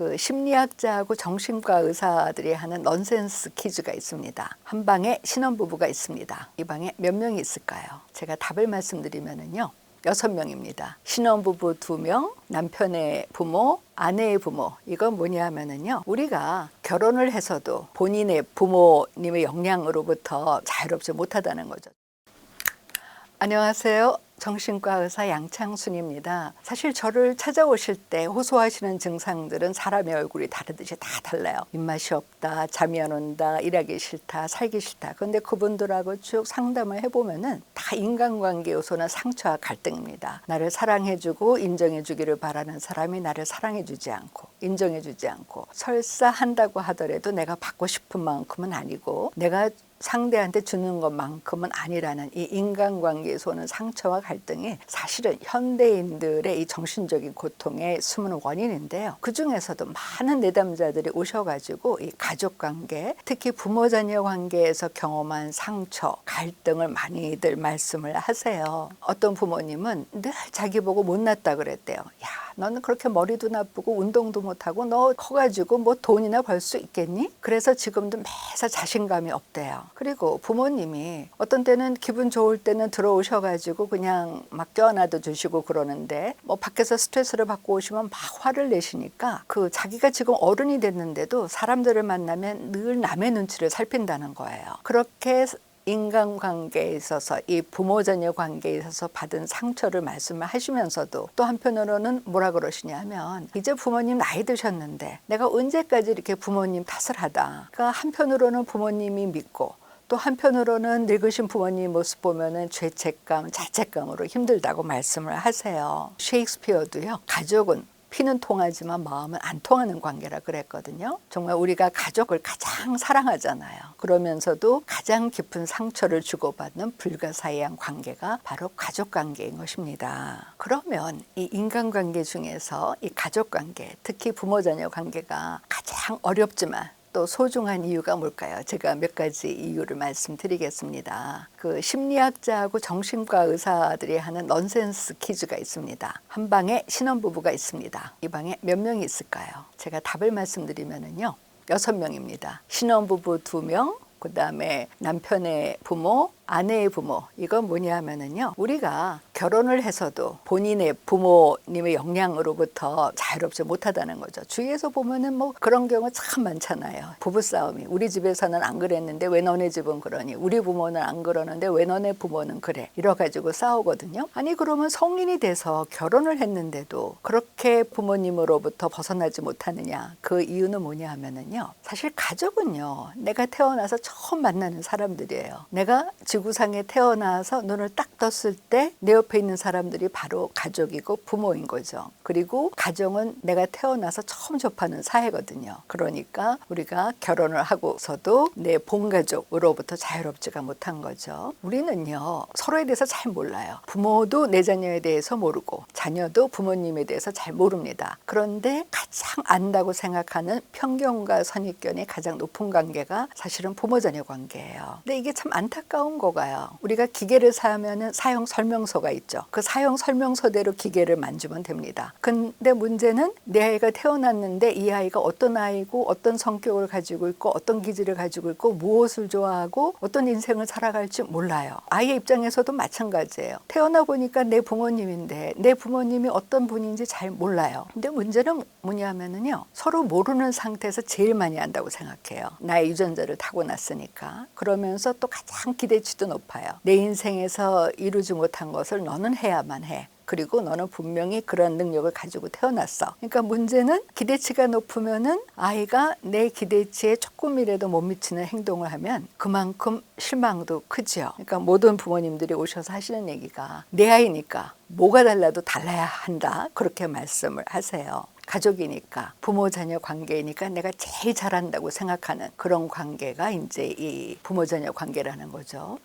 그 심리학자하고 정신과 의사들이 하는 넌센스 퀴즈가 있습니다. 한 방에 신혼부부가 있습니다. 이 방에 몇 명이 있을까요? 제가 답을 말씀드리면은요. 여섯 명입니다. 신혼부부 두 명, 남편의 부모, 아내의 부모. 이건 뭐냐 하면은요. 우리가 결혼을 해서도 본인의 부모님의 영향으로부터 자유롭지 못하다는 거죠. 안녕하세요. 정신과 의사 양창순입니다. 사실 저를 찾아오실 때 호소하시는 증상들은 사람의 얼굴이 다르듯이 다 달라요. 입맛이 없다, 잠이 안 온다, 일하기 싫다, 살기 싫다. 근데 그분들하고 쭉 상담을 해보면은 다 인간관계 요소나 상처와 갈등입니다. 나를 사랑해주고 인정해주기를 바라는 사람이 나를 사랑해주지 않고 인정해주지 않고 설사 한다고 하더라도 내가 받고 싶은 만큼은 아니고 내가 상대한테 주는 것만큼은 아니라는 이 인간관계에서 오는 상처와 갈등이 사실은 현대인들의 이 정신적인 고통의 숨은 원인인데요. 그 중에서도 많은 내담자들이 오셔가지고 이 가족관계, 특히 부모 자녀 관계에서 경험한 상처, 갈등을 많이들 말씀을 하세요. 어떤 부모님은 늘 자기 보고 못났다 그랬대요. 야, 너는 그렇게 머리도 나쁘고 운동도 못하고 너 커가지고 뭐 돈이나 벌 수 있겠니? 그래서 지금도 매사 자신감이 없대요. 그리고 부모님이 어떤 때는 기분 좋을 때는 들어오셔가지고 그냥 막 껴안아도 주시고 그러는데 뭐 밖에서 스트레스를 받고 오시면 막 화를 내시니까 그 자기가 지금 어른이 됐는데도 사람들을 만나면 늘 남의 눈치를 살핀다는 거예요. 그렇게 인간관계에 있어서 이 부모 자녀 관계에 있어서 받은 상처를 말씀을 하시면서도 또 한편으로는 뭐라 그러시냐면 이제 부모님 나이 드셨는데 내가 언제까지 이렇게 부모님 탓을 하다. 그러니까 한편으로는 부모님이 믿고 또 한편으로는 늙으신 부모님 모습 보면은 죄책감, 자책감으로 힘들다고 말씀을 하세요. 셰익스피어도요. 가족은 피는 통하지만 마음은 안 통하는 관계라 그랬거든요. 정말 우리가 가족을 가장 사랑하잖아요. 그러면서도 가장 깊은 상처를 주고받는 불가사의한 관계가 바로 가족 관계인 것입니다. 그러면 이 인간관계 중에서 이 가족 관계, 특히 부모 자녀 관계가 가장 어렵지만 또 소중한 이유가 뭘까요? 제가 몇 가지 이유를 말씀드리겠습니다. 그 심리학자하고 정신과 의사들이 하는 넌센스 퀴즈가 있습니다. 한 방에 신혼부부가 있습니다. 이 방에 몇 명이 있을까요? 제가 답을 말씀드리면은요. 여섯 명입니다. 신혼부부 두 명, 그 다음에 남편의 부모, 아내의 부모. 이건 뭐냐 하면은요. 우리가 결혼을 해서도 본인의 부모님의 영향으로부터 자유롭지 못하다는 거죠. 주위에서 보면은 뭐 그런 경우 참 많잖아요. 부부싸움이. 우리 집에서는 안 그랬는데 왜 너네 집은 그러니? 우리 부모는 안 그러는데 왜 너네 부모는 그래? 이래 가지고 싸우거든요. 아니, 그러면 성인이 돼서 결혼을 했는데도 그렇게 부모님으로부터 벗어나지 못하느냐. 그 이유는 뭐냐 하면은요. 사실 가족은요. 내가 태어나서 처음 만나는 사람들이에요. 내가 지구상에 태어나서 눈을 딱 떴을 때 내 옆에 있는 사람들이 바로 가족이고 부모인 거죠. 그리고 가정은 내가 태어나서 처음 접하는 사회거든요. 그러니까 우리가 결혼을 하고서도 내 본가족으로부터 자유롭지가 못한 거죠. 우리는요, 서로에 대해서 잘 몰라요. 부모도 내 자녀에 대해서 모르고 자녀도 부모님에 대해서 잘 모릅니다. 그런데 가장 안다고 생각하는 편견과 선입견이 가장 높은 관계가 사실은 부모 자녀 관계예요. 근데 이게 참 안타까운 거가요. 우리가 기계를 사면은 사용 설명서가 있죠. 그 사용 설명서대로 기계를 만지면 됩니다. 근데 문제는 내 아이가 태어났는데 이 아이가 어떤 아이고 어떤 성격을 가지고 있고 어떤 기질을 가지고 있고 무엇을 좋아하고 어떤 인생을 살아갈지 몰라요. 아이의 입장에서도 마찬가지예요. 태어나 보니까 내 부모님인데 내 부모님이 어떤 분인지 잘 몰라요. 근데 문제는 뭐냐면은요. 서로 모르는 상태에서 제일 많이 한다고 생각해요. 나의 유전자를 타고났으니까. 그러면서 또 가장 기대치도 높아요. 내 인생에서 이루지 못한 것을 너는 해야만 해. 그리고 너는 분명히 그런 능력을 가지고 태어났어. 그러니까 문제는 기대치가 높으면은 아이가 내 기대치에 조금이라도 못 미치는 행동을 하면 그만큼 실망도 크지요. 그러니까 모든 부모님들이 오셔서 하시는 얘기가 내 아이니까 뭐가 달라도 달라야 한다. 그렇게 말씀을 하세요. 가족이니까 부모 자녀 관계이니까 내가 제일 잘한다고 생각하는 그런 관계가 이제 이 부모 자녀 관계라는 거죠.